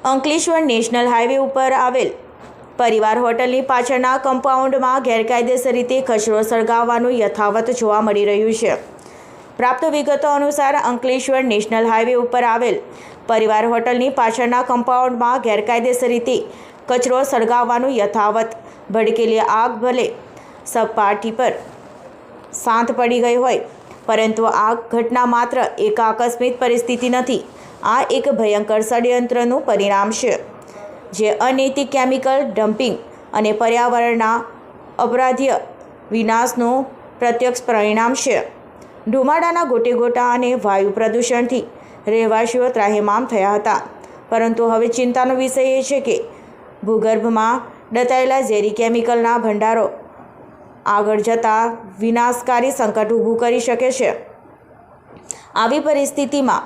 Ankleshwar national highway ઉપર આવેલ પરિવાર હોટલની પાછળના કમ્પાઉન્ડમાં ગેરકાયદેસર રીતે કચરો સળગાવવાનું યથાવત જોવા મળી રહ્યું છે. પ્રાપ્ત વિગતો અનુસાર અંકલેશ્વર નેશનલ હાઈવે ઉપર આવેલ પરિવાર હોટલની પાછળના કમ્પાઉન્ડમાં ગેરકાયદેસર રીતે કચરો સળગાવવાનું યથાવત ભડકેલી આગ ભલે સપાટી પર શાંત પડી ગઈ હોય પરંતુ આ ઘટના માત્ર એક આકસ્મિક પરિસ્થિતિ નથી, આ એક ભયંકર ષડયંત્રનું પરિણામ છે, જે અનૈતિક કેમિકલ ડમ્પિંગ અને પર્યાવરણના અપરાધ્ય વિનાશનું પ્રત્યક્ષ પરિણામ છે. ધુમાડાના ગોટે ગોટા અને વાયુ પ્રદૂષણથી રહેવાસીઓ ત્રાહિમામ થયા હતા, પરંતુ હવે ચિંતાનો વિષય એ છે કે ભૂગર્ભમાં દટાયેલા ઝેરી કેમિકલના ભંડારો આગળ જતાં વિનાશકારી સંકટ ઊભું કરી શકે છે. આવી પરિસ્થિતિમાં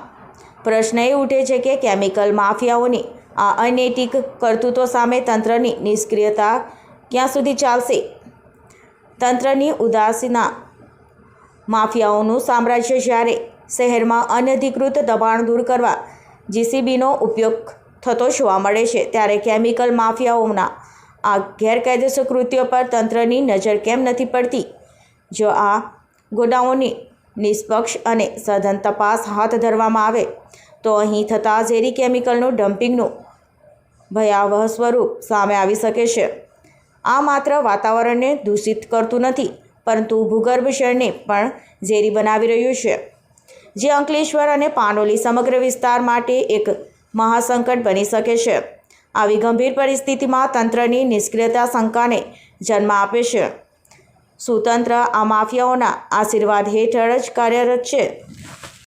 પ્રશ્ન એ ઉઠે છે કે કેમિકલ માફિયાઓની આ અનૈતિક કરતૂતો સામે તંત્રની નિષ્ક્રિયતા ક્યાં સુધી ચાલશે? તંત્રની ઉદાસીના માફિયાઓનું સામ્રાજ્ય જ્યારે શહેરમાં અનધિકૃત દબાણ દૂર કરવા જીસીબીનો ઉપયોગ થતો જોવા મળે છે, ત્યારે કેમિકલ માફિયાઓના આ ગેરકાયદેસર કૃત્યો પર તંત્રની નજર કેમ નથી પડતી? જો આ ગોડાઉનની નિષ્પક્ષ અને સઘન તપાસ હાથ ધરવામાં આવે, તો અહીં થતા ઝેરી કેમિકલનું ડમ્પિંગનું ભયાવહ સ્વરૂપ સામે આવી શકે છે. આ માત્ર વાતાવરણને દૂષિત કરતું નથી, પરંતુ ભૂગર્ભ જળને પણ ઝેરી બનાવી રહ્યું છે. જે અંકલેશ્વર અને પાનોલી સમગ્ર વિસ્તાર માટે એક મહાસંકટ બની શકે છે. આવી ગંભીર પરિસ્થિતિમાં તંત્રની નિષ્ક્રિયતા શંકાને જન્મ આપે છે. સુતંત્ર આ માફિયાઓના આશીર્વાદ હેઠળ જ કાર્યરત છે.